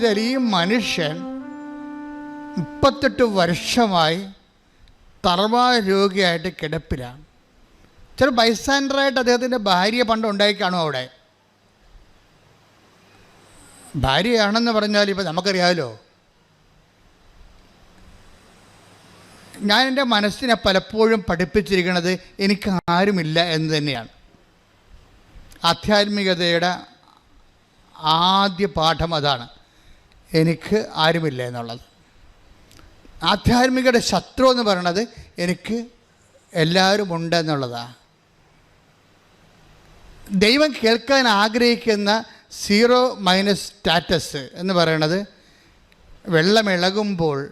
ഇതിൽ ഈ മനുഷ്യൻ മുപ്പത്തെട്ട് വർഷമായി രോഗിയായിട്ട് കിടപ്പിലാണ്. ചില ബൈസ്റ്റാൻഡറായിട്ട് അദ്ദേഹത്തിന്റെ ഭാര്യ പണ്ട് ഉണ്ടായിക്കാണോ കാണും അവിടെ? ഭാര്യയാണെന്ന് പറഞ്ഞാൽ ഇപ്പം നമുക്കറിയാമല്ലോ. ഞാൻ എന്റെ മനസ്സിനെ പലപ്പോഴും പഠിപ്പിച്ചിരിക്കുന്നത് എനിക്ക് ആരുമില്ല എന്ന് തന്നെയാണ്. ആധ്യാത്മികതയുടെ ആദ്യ പാഠം അതാണ്. എനിക്ക് ആരുമില്ല എന്നുള്ളത്. ആധ്യാത്മികയുടെ ശത്രു എന്ന് പറയണത് എനിക്ക് എല്ലാവരും ഉണ്ട് എന്നുള്ളതാണ് ദൈവം കേൾക്കാൻ ആഗ്രഹിക്കുന്ന സീറോ മൈനസ് സ്റ്റാറ്റസ് എന്ന് പറയണത് വെള്ളമിളകുമ്പോൾ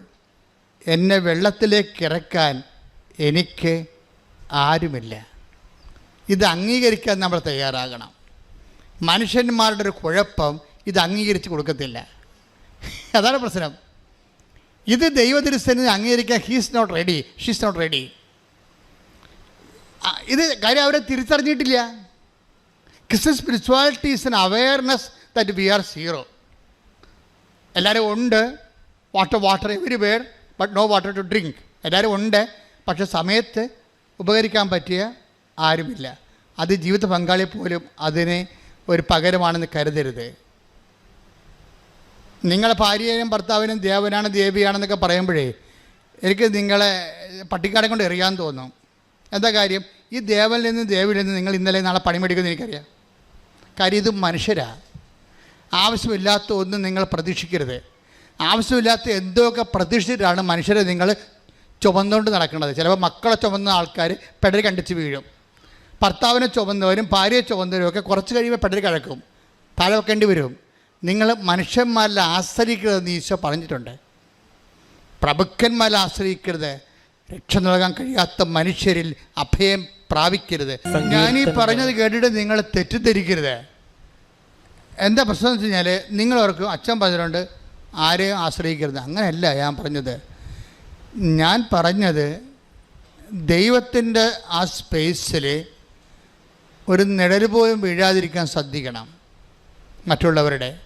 എന്നെ വെള്ളത്തിലേക്ക് ഇറക്കാൻ എനിക്ക് ആരുമില്ല. ഇത് അംഗീകരിക്കാൻ നമ്മൾ തയ്യാറാകണം. മനുഷ്യന്മാരുടെ ഒരു കുഴപ്പം ഇത് അംഗീകരിച്ച് കൊടുക്കത്തില്ല. അതാണ് പ്രശ്നം. ഇത് ദൈവതിരുസ്ഥനെ അംഗീകരിക്കാൻ he's not ready she's not ready ഇത് കാര്യം അവരെ തിരിച്ചറിഞ്ഞിട്ടില്ല. Christian spirituality is an awareness that we are zero എല്ലാവരും ഉണ്ട്. Water water everywhere but no water to drink എല്ലാവരും ഉണ്ട്. പക്ഷെ സമയത്ത് ഉപകരിക്കാൻ പറ്റിയ ആരുമില്ല. അത് ജീവിത പങ്കാളി പോലും അതിനെ ഒരു പകരമാണെന്ന് കരുതരുത്. നിങ്ങളെ ഭാര്യയും ഭർത്താവിനും ദേവനാണ് ദേവിയാണെന്നൊക്കെ പറയുമ്പോഴേ എനിക്ക് നിങ്ങളെ പട്ടിക്കാടെ കൊണ്ട് എറിയാൻ തോന്നും. എന്താ കാര്യം? ഈ ദേവനിൽ നിന്ന് ദേവിയിൽ നിന്ന് നിങ്ങൾ ഇന്നലെ നാളെ പണിമെടുക്കുമെന്ന് എനിക്കറിയാം. കാര്യം ഇത് മനുഷ്യരാണ് ആവശ്യമില്ലാത്ത ഒന്നും നിങ്ങൾ പ്രതീക്ഷിക്കരുത്. ആവശ്യമില്ലാത്ത എന്തൊക്കെ പ്രതീക്ഷിച്ചിട്ടാണ് മനുഷ്യരെ നിങ്ങൾ ചുമന്നുകൊണ്ട് നടക്കുന്നത്. ചിലപ്പോൾ മക്കളെ ചുമന്ന ആൾക്കാർ പെടൽ കണ്ടിച്ച് വീഴും. ഭർത്താവിനെ ചുമന്നവരും ഭാര്യയെ ചുമന്നവരും ഒക്കെ കുറച്ച് കഴിയുമ്പോൾ പെടൽ കിഴക്കും. താഴെ വെക്കേണ്ടി വരും. നിങ്ങൾ മനുഷ്യന്മാരിൽ ആശ്രയിക്കരുതെന്ന് ഈശോ പറഞ്ഞിട്ടുണ്ട്. പ്രഭുക്കന്മാരിൽ ആശ്രയിക്കരുത്. രക്ഷ നൽകാൻ കഴിയാത്ത മനുഷ്യരിൽ അഭയം പ്രാപിക്കരുത്. ഞാൻ ഈ പറഞ്ഞത് കേട്ടിട്ട് നിങ്ങൾ തെറ്റിദ്ധരിക്കരുത്. എന്താ പ്രശ്നം എന്ന് വെച്ച് കഴിഞ്ഞാൽ നിങ്ങളവർക്ക് അച്ഛൻ പറഞ്ഞിട്ടുണ്ട് ആരെയും ആശ്രയിക്കരുത്. അങ്ങനെയല്ല ഞാൻ പറഞ്ഞത്. ഞാൻ പറഞ്ഞത് ദൈവത്തിന്റെ ആ സ്പേസിൽ ഒരു നിഴൽ പോലും വീഴാതിരിക്കാൻ ശ്രദ്ധിക്കണം മറ്റുള്ളവരുടെ.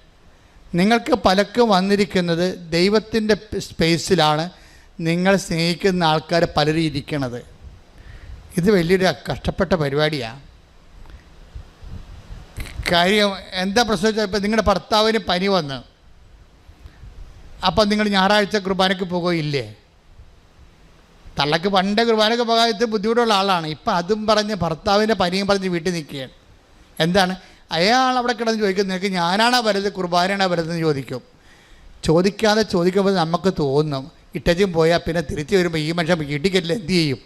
നിങ്ങൾക്ക് പലക്കും വന്നിരിക്കുന്നത് ദൈവത്തിന്റെ സ്പേസിലാണ് നിങ്ങൾ സ്നേഹിക്കുന്ന ആൾക്കാർ പലരും ഇരിക്കണത്. ഇത് വലിയൊരു കഷ്ടപ്പെട്ട പരിപാടിയാണ് കാര്യം എന്താ പ്രശ്നം വെച്ചാൽ ഇപ്പം നിങ്ങളുടെ ഭർത്താവിന് പനി വന്ന്. അപ്പം നിങ്ങൾ ഞായറാഴ്ച കുർബാനയ്ക്ക് പോകുകയില്ലേ തള്ളക്ക് പണ്ട് കുർബാനയ്ക്ക് പോകാത്ത ബുദ്ധിമുട്ടുള്ള ആളാണ്. ഇപ്പം അതും പറഞ്ഞ് ഭർത്താവിന്റെ പനിയും പറഞ്ഞ് വീട്ടിൽ നിൽക്കുകയാണ്. എന്താണ്? അയാൾ അവിടെ കിടന്ന് ചോദിക്കുന്നത് നിനക്ക് ഞാനാണോ വരുന്നത് കുർബാനയാണോ വരുന്നത് ചോദിക്കും. ചോദിക്കാതെ ചോദിക്കുമ്പോൾ നമുക്ക് തോന്നും ഇട്ടച്ചും പോയാൽ പിന്നെ തിരിച്ചു വരുമ്പോൾ ഈ മനുഷ്യൻ ഇടിക്കല്ല എന്ത് ചെയ്യും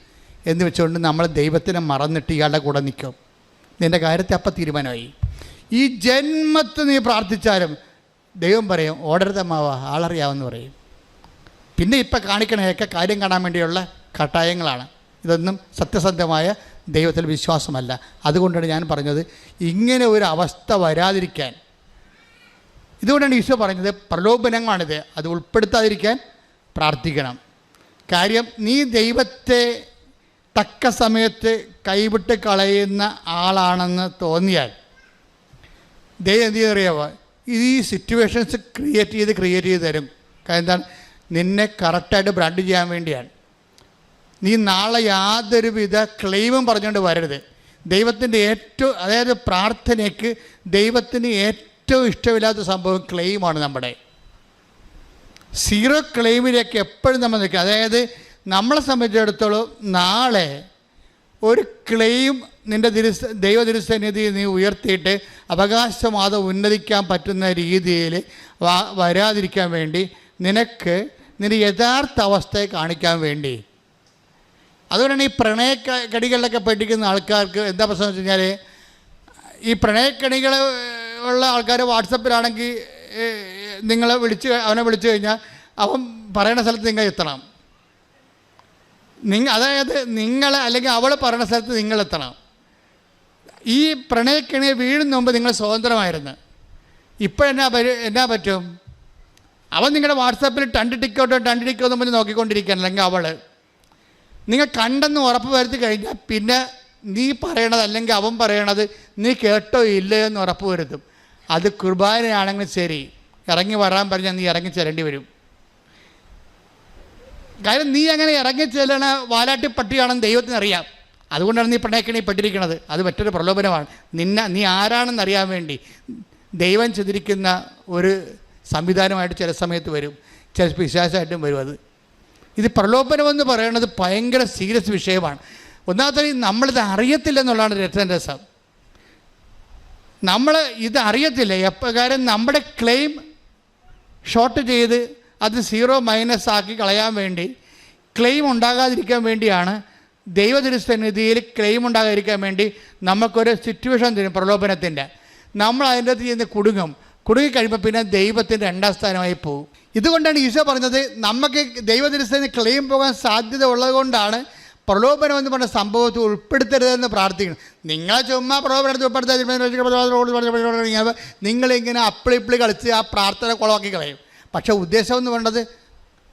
എന്ന് വെച്ചുകൊണ്ട് നമ്മൾ ദൈവത്തിനെ മറന്നിട്ട് ഇയാളുടെ കൂടെ നിൽക്കും. നിന്റെ കാര്യത്തെ അപ്പം തീരുമാനമായി. ഈ ജന്മത്ത് നീ പ്രാർത്ഥിച്ചാലും ദൈവം പറയും ഓടരുതമ്മാവ ആളറിയാമെന്ന് പറയും. പിന്നെ ഇപ്പം കാണിക്കണയൊക്കെ കാര്യം കാണാൻ വേണ്ടിയുള്ള കട്ടായങ്ങളാണ്. ഇതൊന്നും സത്യസന്ധമായ ദൈവത്തിൽ വിശ്വാസമല്ല. അതുകൊണ്ടാണ് ഞാൻ പറഞ്ഞത് ഇങ്ങനെ ഒരു അവസ്ഥ വരാതിരിക്കാൻ. ഇതുകൊണ്ടാണ് ഈശോ പറഞ്ഞത് പ്രലോഭനങ്ങളാണിത് അത് ഉൾപ്പെടുത്താതിരിക്കാൻ പ്രാർത്ഥിക്കണം. കാര്യം നീ ദൈവത്തെ തക്ക സമയത്ത് കൈവിട്ട് കളയുന്ന ആളാണെന്ന് തോന്നിയാൽ ദൈവം എന്ത് ചെയ്തറിയാവോ? ഈ സിറ്റുവേഷൻസ് ക്രിയേറ്റ് ചെയ്ത് ക്രിയേറ്റ് ചെയ്ത് തരും. കാരണം എന്താണ്? നിന്നെ കറക്റ്റായിട്ട് ബ്രാൻഡ് ചെയ്യാൻ വേണ്ടിയാണ്. നീ നാളെ യാതൊരുവിധ ക്ലെയിമും പറഞ്ഞുകൊണ്ട് വരരുത്. ദൈവത്തിന്റെ ഏറ്റവും അതായത് പ്രാർത്ഥനയ്ക്ക് ദൈവത്തിന് ഏറ്റവും ഇഷ്ടമില്ലാത്ത സംഭവം ക്ലെയിമാണ് നമ്മുടെ. സീറോ ക്ലെയിമിലേക്ക് എപ്പോഴും നമ്മൾ നിൽക്കുക. അതായത് നമ്മളെ സംബന്ധിച്ചിടത്തോളം നാളെ ഒരു ക്ലെയിം നിന്റെ തിരുസ ദൈവ നീ ഉയർത്തിയിട്ട് അവകാശവാദം ഉന്നതിക്കാൻ പറ്റുന്ന രീതിയിൽ വരാതിരിക്കാൻ വേണ്ടി നിനക്ക് നിന്റെ യഥാർത്ഥ അവസ്ഥയെ കാണിക്കാൻ വേണ്ടി അതുകൊണ്ടാണ് ഈ പ്രണയക്കടികളിലൊക്കെ പഠിക്കുന്ന ആൾക്കാർക്ക് എന്താ പ്രശ്നം വെച്ച് കഴിഞ്ഞാൽ ഈ പ്രണയക്കണികൾ ഉള്ള ആൾക്കാർ വാട്സപ്പിലാണെങ്കിൽ നിങ്ങളെ വിളിച്ച് അവനെ വിളിച്ചു കഴിഞ്ഞാൽ അവൻ പറയുന്ന സ്ഥലത്ത് നിങ്ങൾ എത്തണം. നിങ്ങ അതായത് നിങ്ങൾ അല്ലെങ്കിൽ അവൾ പറയുന്ന സ്ഥലത്ത് നിങ്ങൾ എത്തണം. ഈ പ്രണയക്കിണിയെ വീഴുന്ന മുമ്പ് നിങ്ങൾ സ്വതന്ത്രമായിരുന്നു. ഇപ്പോൾ എന്നാ എന്നാ പറ്റും? അവൻ നിങ്ങളുടെ വാട്സാപ്പിൽ ടണ്ട് ടിക്കോട്ടോ ടണ്ട് ടിക്കോന്നും പറഞ്ഞ് നോക്കിക്കൊണ്ടിരിക്കുകയാണ് അല്ലെങ്കിൽ അവൾ നിങ്ങൾ കണ്ടെന്ന് ഉറപ്പ് വരുത്തി കഴിഞ്ഞാൽ പിന്നെ നീ പറയണത് അല്ലെങ്കിൽ അവൻ പറയണത് നീ കേട്ടോ ഇല്ലയോ എന്ന് ഉറപ്പ് വരുത്തും. അത് കുർബാനയാണെങ്കിലും ശരി. ഇറങ്ങി വരാൻ പറഞ്ഞാൽ നീ ഇറങ്ങി ചെല്ലേണ്ടി വരും. കാര്യം നീ അങ്ങനെ ഇറങ്ങി ചെല്ലണ വാലാട്ടി പട്ടിയാണെന്ന് ദൈവത്തിന് അറിയാം അതുകൊണ്ടാണ് നീ പ്രണയക്കണി പെട്ടിരിക്കുന്നത് അത് മറ്റൊരു പ്രലോഭനമാണ്. നിന്നെ നീ ആരാണെന്ന് അറിയാൻ വേണ്ടി ദൈവം ചെതിരിക്കുന്ന ഒരു സംവിധാനമായിട്ട് ചില സമയത്ത് വരും. ചില വിശ്വാസമായിട്ടും വരും അത്. ഇത് പ്രലോഭനമെന്ന് പറയുന്നത് ഭയങ്കര സീരിയസ് വിഷയമാണ്. ഒന്നാമത്തെ നമ്മളിത് അറിയത്തില്ലെന്നുള്ളതാണ് രക്തന്റെ രസം. നമ്മൾ ഇത് അറിയത്തില്ല. എപ്രകാരം നമ്മുടെ ക്ലെയിം ഷോർട്ട് ചെയ്ത് അത് സീറോ മൈനസ് ആക്കി കളയാൻ വേണ്ടി ക്ലെയിം ഉണ്ടാകാതിരിക്കാൻ വേണ്ടിയാണ് ദൈവതിരുസന്നിധിയിൽ ക്ലെയിം ഉണ്ടാകാതിരിക്കാൻ വേണ്ടി നമുക്കൊരു സിറ്റുവേഷൻ തരും പ്രലോഭനത്തിന്റെ നമ്മൾ അതിന്റെ അകത്ത് ചെന്ന് കുടുങ്ങും. കുടുങ്ങി കഴിയുമ്പോൾ പിന്നെ ദൈവത്തിന്റെ രണ്ടാം സ്ഥാനമായി പോകും. ഇതുകൊണ്ടാണ് ഈശോ പറഞ്ഞത് നമുക്ക് ദൈവതിരുസന്നിധി ക്ലെയിം പോകാൻ സാധ്യത ഉള്ളതുകൊണ്ടാണ് പ്രലോഭനം എന്ന് പറഞ്ഞ സംഭവത്തിൽ ഉൾപ്പെടുത്തരുതെന്ന് പ്രാർത്ഥിക്കണം നിങ്ങളെ ചുമ്മാ പ്രലോഭനത്തിൽ ഉൾപ്പെടുത്താൻ നിങ്ങളിങ്ങനെ അപ്പിളി ഇപ്പിളി കളിച്ച് ആ പ്രാർത്ഥന കുളമാക്കി കളയും. പക്ഷേ ഉദ്ദേശം എന്ന് പറഞ്ഞത്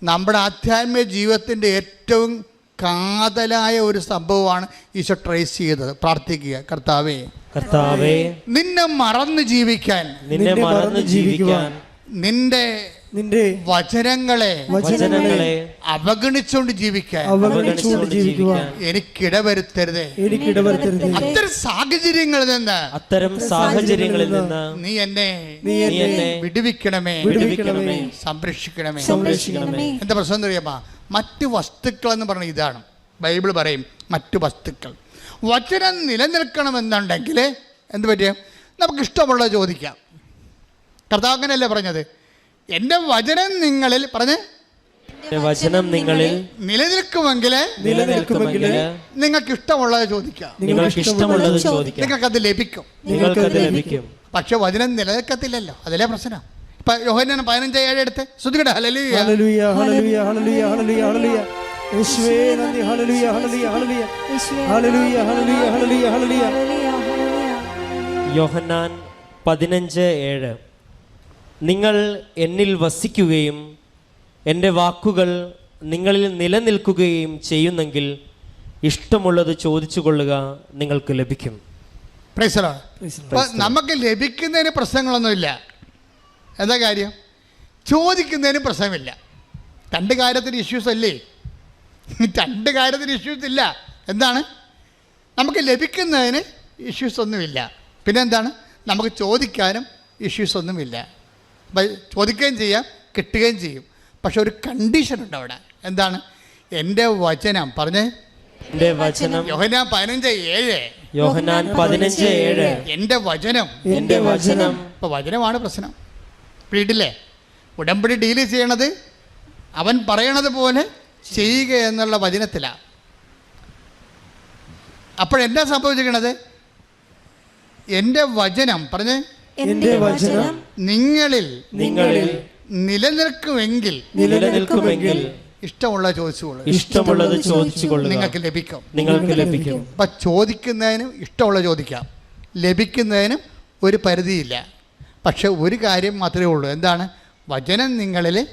നമ്മുടെ ആധ്യാത്മിക ജീവിതത്തിന്റെ ഏറ്റവും കാതലായ ഒരു സംഭവമാണ് ഈശോ ട്രേസ് ചെയ്തത്. പ്രാർത്ഥിക്കുക. കർത്താവേ കർത്താവേ നിന്നെ മറന്നു ജീവിക്കാൻ നിന്നെ മറന്നു ജീവിക്കാൻ നിന്റെ നിന്റെ വചനങ്ങളെ വചനങ്ങളെ അവഗണിച്ചുകൊണ്ട് ജീവിക്കാൻ. അവഗണിച്ചുകൊണ്ട് ജീവിക്കുവാൻ എനിക്കിടവരുത്തരുതേ. എനിക്കിടവരുത്തരുത്. അത്തരം സാഹചര്യങ്ങളിൽ നിന്ന് അത്തരം സാഹചര്യങ്ങളിൽ നിന്ന് നീ എന്നെ നീ എന്നെ വിടുവിക്കണമേ. വിടുവിക്കണമേ. സംരക്ഷിക്കണമേ. സംരക്ഷിക്കണമേ. എന്താ പ്രശ്നം എന്ന് അറിയാമോ? മറ്റു വസ്തുക്കൾ എന്ന് പറഞ്ഞ ഇതാണ്. ബൈബിൾ പറയും മറ്റു വസ്തുക്കൾ. വചനം നിലനിൽക്കണമെന്നുണ്ടെങ്കിൽ എന്ത് പറ്റിയ നമുക്ക് ഇഷ്ടമുള്ളത് ചോദിക്കാം. കർത്താവ് അങ്ങനെയല്ലേ പറഞ്ഞത്? എന്റെ വചനം നിങ്ങളിൽ പറഞ്ഞ് വചനം നിങ്ങളിൽ നിലനിൽക്കുമെങ്കിൽ നിലനിൽക്കുമെങ്കിൽ നിങ്ങൾക്ക് ഇഷ്ടമുള്ളത് ചോദിക്കാം. നിങ്ങൾക്ക് ഇഷ്ടമുള്ളത് ചോദിക്കാം. നിങ്ങൾക്ക് അത് ലഭിക്കും. അത് ലഭിക്കും. പക്ഷെ വചനം നിലനിൽക്കത്തില്ലല്ലോ. അതിലെ പ്രശ്നം? ഇപ്പൊ യോഹന്നാൻ പതിനഞ്ച് ഏഴ് എടുത്ത്. ശ്രുതികട ഹല്ലേലൂയ. Hallelujah hallelujah hallelujah hallelujah. യേശുവേ നന്ദി. Hallelujah hallelujah hallelujah. Hallelujah hallelujah hallelujah ഹല്ലേലൂയ. യോഹന്നാൻ പതിനഞ്ച് ഏഴ്. നിങ്ങൾ എന്നിൽ വസിക്കുകയും എന്റെ വാക്കുകൾ നിങ്ങളിൽ നിലനിൽക്കുകയും ചെയ്യുന്നെങ്കിൽ ഇഷ്ടമുള്ളത് ചോദിച്ചു കൊള്ളുക നിങ്ങൾക്ക് ലഭിക്കും. നമുക്ക് ലഭിക്കുന്നതിന് പ്രശ്നങ്ങളൊന്നുമില്ല. എന്താ കാര്യം? ചോദിക്കുന്നതിന് പ്രശ്നമില്ല. രണ്ട് കാര്യത്തിന് ഇഷ്യൂസ് അല്ലേ? രണ്ട് കാര്യത്തിന് ഇഷ്യൂസ് ഇല്ല. എന്താണ്? നമുക്ക് ലഭിക്കുന്നതിന് ഇഷ്യൂസ് ഒന്നുമില്ല. പിന്നെ എന്താണ്? നമുക്ക് ചോദിക്കാനും ഇഷ്യൂസ് ഒന്നുമില്ല. അപ്പം ചോദിക്കുകയും ചെയ്യാം കിട്ടുകയും ചെയ്യും. പക്ഷെ ഒരു കണ്ടീഷൻ ഉണ്ട് അവിടെ. എന്താണ്? എന്റെ വചനം. പറഞ്ഞേ. എന്റെ വചനം യോഹന പതിനഞ്ച് ഏഴ്. യോഹന്നാൻ പതിനഞ്ച് ഏഴ്. എന്റെ വചനം. എന്റെ വചനം. ഇപ്പോൾ വചനമാണ് പ്രശ്നം. വീട്ടിലെ ഉടമ്പടി ഡീൽ ചെയ്യണത് അവൻ പറയണത് പോലെ ചെയ്യുക എന്നുള്ള വചനത്തിലാണ് അപ്പോഴെന്താ സംഭവിച്ചിരിക്കണത്? എന്റെ വചനം പറഞ്ഞ്? എന്റെ വചനം നിങ്ങളിൽ നിങ്ങളിൽ നിലനിൽക്കുമെങ്കിൽ നിലനിൽക്കുമെങ്കിൽ ഇഷ്ടമുള്ള ചോദിച്ചുകൊള്ളു. ഇഷ്ടമുള്ളത് ചോദിച്ചുകൊള്ളുക. നിങ്ങൾക്ക് ലഭിക്കും. നിങ്ങൾക്ക് ലഭിക്കും. അപ്പൊ ചോദിക്കുന്നതിനും ഇഷ്ടമുള്ള ചോദിക്കാം. ലഭിക്കുന്നതിനും ഒരു പരിധിയില്ല. പക്ഷെ ഒരു കാര്യം മാത്രമേ ഉള്ളൂ. എന്താണ്? വചനം നിങ്ങളിൽ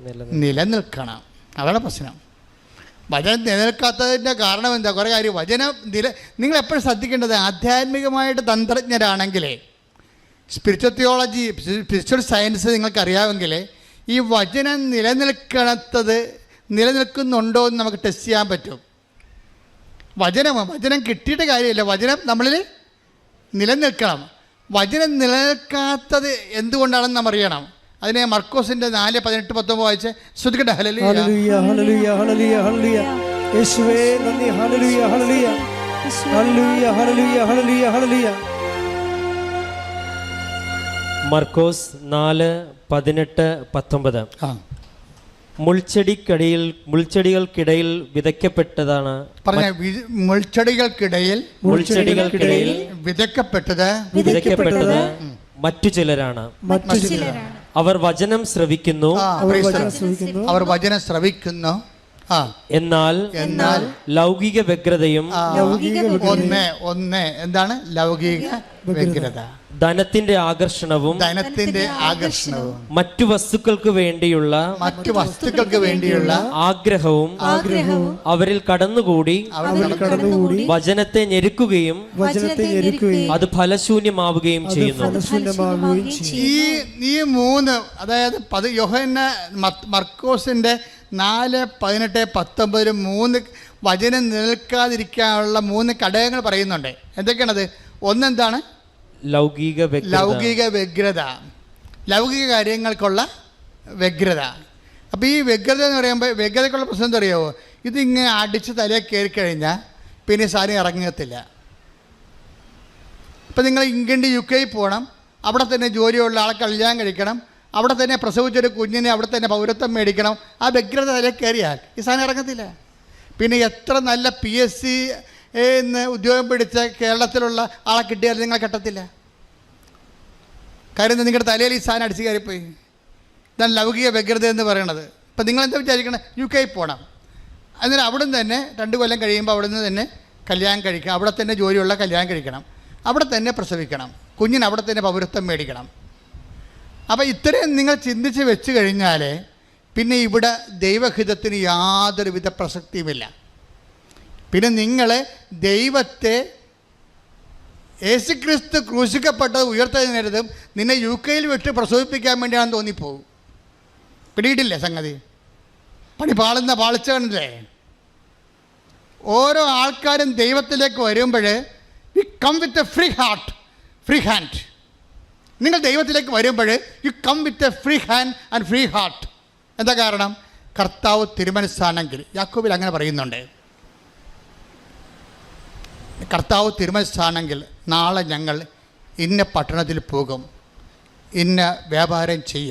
നിലനിൽ- നിലനിൽക്കണം. അതാണ് പ്രശ്നം. വചനം നിലനിൽക്കാത്തതിന്റെ കാരണം എന്താ? കുറേ കാര്യം. വചനം നില നിങ്ങൾ എപ്പോഴും ശ്രദ്ധിക്കേണ്ടത് ആധ്യാത്മികമായിട്ട് തന്ത്രജ്ഞരാണെങ്കിലേ സ്പിരിച്വൽ തിയോളജി സ്പിരിച്വൽ സയൻസ് നിങ്ങൾക്ക് അറിയാമെങ്കിൽ ഈ വചനം നിലനിൽക്കണത്തത് നിലനിൽക്കുന്നുണ്ടോ എന്ന് നമുക്ക് ടെസ്റ്റ് ചെയ്യാൻ പറ്റും. വചനം വചനം കിട്ടിയിട്ട് കാര്യമില്ല. വചനം നമ്മളിൽ നിലനിൽക്കണം. വചനം നിലനിൽക്കാത്തത് എന്തുകൊണ്ടാണെന്ന് നമ്മൾ അറിയണം അതിനെ മർക്കോസിന്റെ നാല് പതിനെട്ട് പത്തൊമ്പത് വായിച്ച് ശ്രദ്ധിക്കട്ടെ ഹലലി ഹല്ലേലൂയ ഹല്ലേലൂയ ഹല്ലേലൂയ ഹല്ലേലൂയ. യേശുവേ നന്ദി. Hallelujah hallelujah. Hallelujah hallelujah hallelujah hallelujah. മർക്കോസ് നാല് പതിനെട്ട് പത്തൊമ്പത്. മുൾച്ചെടിക്കടിയിൽ മുൾച്ചെടികൾക്കിടയിൽ വിതയ്ക്കപ്പെട്ടതാണ് പറഞ്ഞ മുൾച്ചെടികൾക്കിടയിൽ മുൾച്ചെടികൾക്കിടയിൽ വിതയ്ക്കപ്പെട്ടത് വിതയ്ക്കപ്പെട്ടത് മറ്റു ചിലരാണ്. മറ്റു അവർ വചനം ശ്രവിക്കുന്നു. അവർ വചനം ശ്രവിക്കുന്നു. എന്നാൽ എന്നാൽ ലൗകിക വ്യഗ്രതയും ലൗകിക ഒന്ന് ഒന്ന്. എന്താണ്? ലൗകിക വ്യഗ്രത. ധനത്തിന്റെ ആകർഷണവും ധനത്തിന്റെ ആകർഷണവും മറ്റു വസ്തുക്കൾക്ക് വേണ്ടിയുള്ള മറ്റു വസ്തുക്കൾക്ക് വേണ്ടിയുള്ള ആഗ്രഹവും ആഗ്രഹവും അവരിൽ കടന്നുകൂടി അവരിൽ കടന്നുകൂടി വചനത്തെ ഞെരുക്കുകയും വചനത്തെ ഞെരുക്കുകയും അത് ഫലശൂന്യമാവുകയും ചെയ്യുന്നു. ഈ ഈ മൂന്ന് അതായത് പത് യോഹന്ന മർക്കോസിന്റെ നാല് പതിനെട്ട് പത്തൊമ്പതിൽ മൂന്ന് വചനം നിൽക്കാതിരിക്കാനുള്ള മൂന്ന് ഘടകങ്ങൾ പറയുന്നുണ്ട്. എന്തൊക്കെയാണത്? ഒന്നെന്താണ്? ലൗകിക ലൗകിക വ്യഗ്രത. ലൗകിക കാര്യങ്ങൾക്കുള്ള വ്യഗ്രത. അപ്പോൾ ഈ വ്യഗ്രത എന്ന് പറയുമ്പോൾ വ്യഗ്രതയ്ക്കുള്ള പ്രശ്നം എന്താ അറിയാമോ ഇതിങ്ങനെ അടിച്ച് തലയിൽ കയറി കഴിഞ്ഞാൽ പിന്നെ സാധനം ഇറങ്ങത്തില്ല. ഇപ്പം നിങ്ങൾ ഇംഗ്ലണ്ട് യു കെയിൽ പോകണം അവിടെ തന്നെ ജോലിയുള്ള ആളെ കല്യാണം കഴിക്കണം. അവിടെ തന്നെ പ്രസവിച്ചൊരു കുഞ്ഞിനെ അവിടെ തന്നെ പൗരത്വം മേടിക്കണം. ആ വ്യഗ്രത തല കയറിയാൽ. ഈ സാധനം ഇറങ്ങത്തില്ല. പിന്നെ എത്ര നല്ല പി എസ് സി എന്ന് ഉദ്യോഗം പിടിച്ച കേരളത്തിലുള്ള ആളെ കിട്ടിയാലും നിങ്ങൾ കെട്ടത്തില്ല. കാര്യം നിങ്ങളുടെ തലയിൽ ഈ സാധനം അടിച്ച് കയറിപ്പോയി. ഇതാണ് ലൗകിക വ്യഗ്രത എന്ന് പറയണത്. ഇപ്പം നിങ്ങൾ എന്താ വിചാരിക്കണം? യു കെയിൽ പോകണം അന്നേരം അവിടെ നിന്ന് തന്നെ രണ്ട് കൊല്ലം കഴിയുമ്പോൾ അവിടെ നിന്ന് തന്നെ കല്യാണം കഴിക്കണം. അവിടെ തന്നെ ജോലിയുള്ള കല്യാണം കഴിക്കണം. അവിടെ തന്നെ പ്രസവിക്കണം. കുഞ്ഞിന് അവിടെ തന്നെ പൗരത്വം മേടിക്കണം. അപ്പോൾ ഇത്രയും നിങ്ങൾ ചിന്തിച്ച് വെച്ച് കഴിഞ്ഞാൽ പിന്നെ ഇവിടെ ദൈവഹിതത്തിന് യാതൊരുവിധ പ്രസക്തിയുമില്ല. പിന്നെ നിങ്ങൾ ദൈവത്തെ യേശുക്രിസ്തു ക്രൂശിക്കപ്പെട്ടത് ഉയർത്തെഴുന്നേറ്റതും നിന്നെ യു കെയിൽ വിട്ട് പ്രസവിപ്പിക്കാൻ വേണ്ടിയാണെന്ന് തോന്നിപ്പോകും. പിടിയിട്ടില്ലേ സംഗതി? പണി പാളുന്ന പാളിച്ചേ ഓരോ ആൾക്കാരും ദൈവത്തിലേക്ക് വരുമ്പോൾ we come with a free heart free hand. നിങ്ങൾ ദൈവത്തിലേക്ക് വരുമ്പോൾ you come with a free hand and free heart എന്താ കാരണം? കർത്താവ് തിരുമനസ്സാണെങ്കിൽ. യാക്കോബിൽ അങ്ങനെ പറയുന്നുണ്ട്. കർത്താവ് തിരുമനസ്സാണെങ്കിൽ നാളെ ഞങ്ങൾ ഇന്ന പട്ടണത്തിൽ പോകും. ഇന്ന വ്യാപാരം ചെയ്യും.